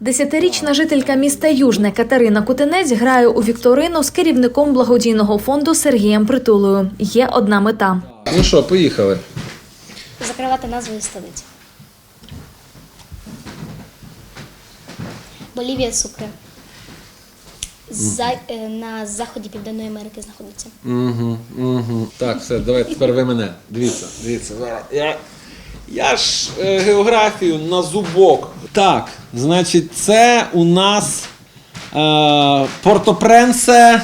Десятирічна жителька міста Южне Катерина Кутинець грає у вікторину з керівником благодійного фонду Сергієм Притулою. Є одна мета. Ну що, поїхали. закривати назвою столиці. Болівія Сукре. За, е, на заході Південної Америки знаходиться. Угу, угу. Так, все, давайте тепер ви мене. Дивіться, дивіться. Я, я ж е, географію на зубок. Так, значить, це у нас е, Порто-Пренсе.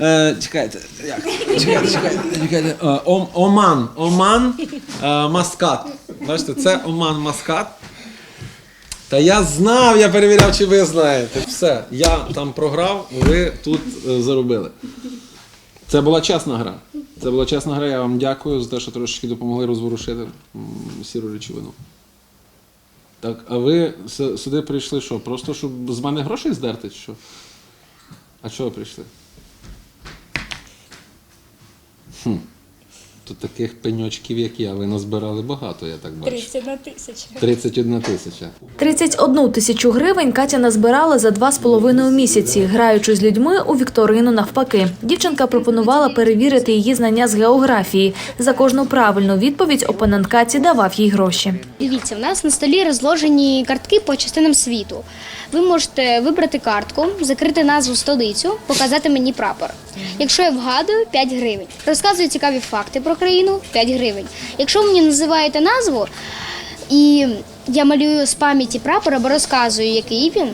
Е, чекайте, як? Чекайте, чекайте, чекайте. Е, Ом, Оман. Оман е, Маскат. Бачите, це Оман Маскат. Та я знав, я перевіряв, чи ви знаєте. Все, я там програв, ви тут е, заробили. Це була чесна гра. Це була чесна гра. Я вам дякую за те, що трошечки допомогли розворушити сіру речовину. Так, а ви сюди прийшли що? Просто щоб з мене грошей здерти, чи що? А чого прийшли? Хм. Тут таких пеньочків, як я, ви назбирали багато, я так бачу. 31 тисяча. 31 тисяча. 31 тисячу гривень Катя назбирала за два з половиною місяці, граючи з людьми у вікторину навпаки. Дівчинка пропонувала перевірити її знання з географії. За кожну правильну відповідь опонент Каті давав їй гроші. Дивіться, в нас на столі розложені картки по частинам світу. Ви можете вибрати картку, закрити назву столицю, показати мені прапор. Якщо я вгадую 5 гривень. Розказую цікаві факти про країну 5 гривень. Якщо ви мені називаєте назву і я малюю з пам'яті прапор або розказую, який він,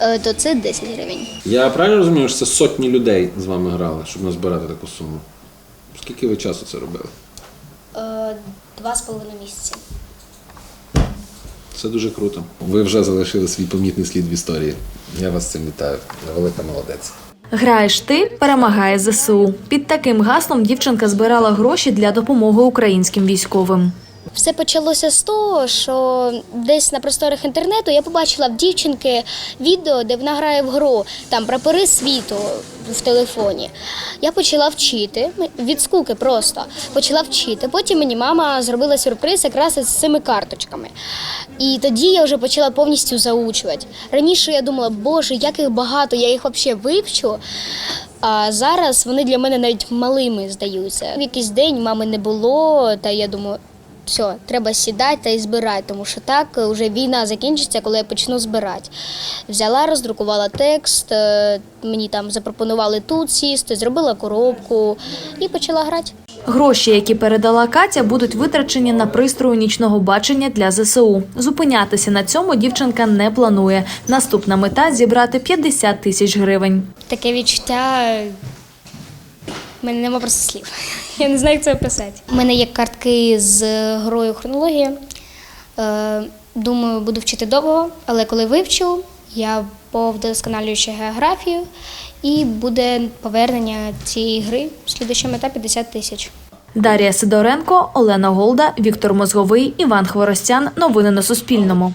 е, то це 10 гривень. Я правильно розумію, що це сотні людей з вами грали, щоб назбирати таку суму? Скільки ви часу це робили? Е, Два з половиною місяці. Це дуже круто. Ви вже залишили свій помітний слід в історії. Я вас цим вітаю. Велика молодець. Граєш ти, перемагає ЗСУ. Під таким гаслом дівчинка збирала гроші для допомоги українським військовим. Все почалося з того, що десь на просторах інтернету я побачила в дівчинки відео, де вона грає в гру там прапори світу в телефоні. Я почала вчити від скуки просто почала вчити. Потім мені мама зробила сюрприз якраз з цими карточками. І тоді я вже почала повністю заучувати. Раніше я думала, боже, як їх багато, я їх взагалі вивчу. А зараз вони для мене навіть малими здаються. В якийсь день мами не було, та я думаю, все, треба сідати та і збирати, тому що так вже війна закінчиться, коли я почну збирати. Взяла, роздрукувала текст, е, мені там запропонували тут сісти, зробила коробку і почала грати. Гроші, які передала Катя, будуть витрачені на пристрою нічного бачення для ЗСУ. Зупинятися на цьому дівчинка не планує. Наступна мета зібрати 50 тисяч гривень. Таке відчуття. Мене нема просто слів. Я не знаю, як це описати. У мене є картки з грою хронологія. Е, Думаю, буду вчити довго, але коли вивчу, я повдосконалюю ще географію і буде повернення цієї гри. Слідуюча мета 50 тисяч. Дар'я Сидоренко, Олена Голда, Віктор Мозговий, Іван Хворостян. Новини на Суспільному.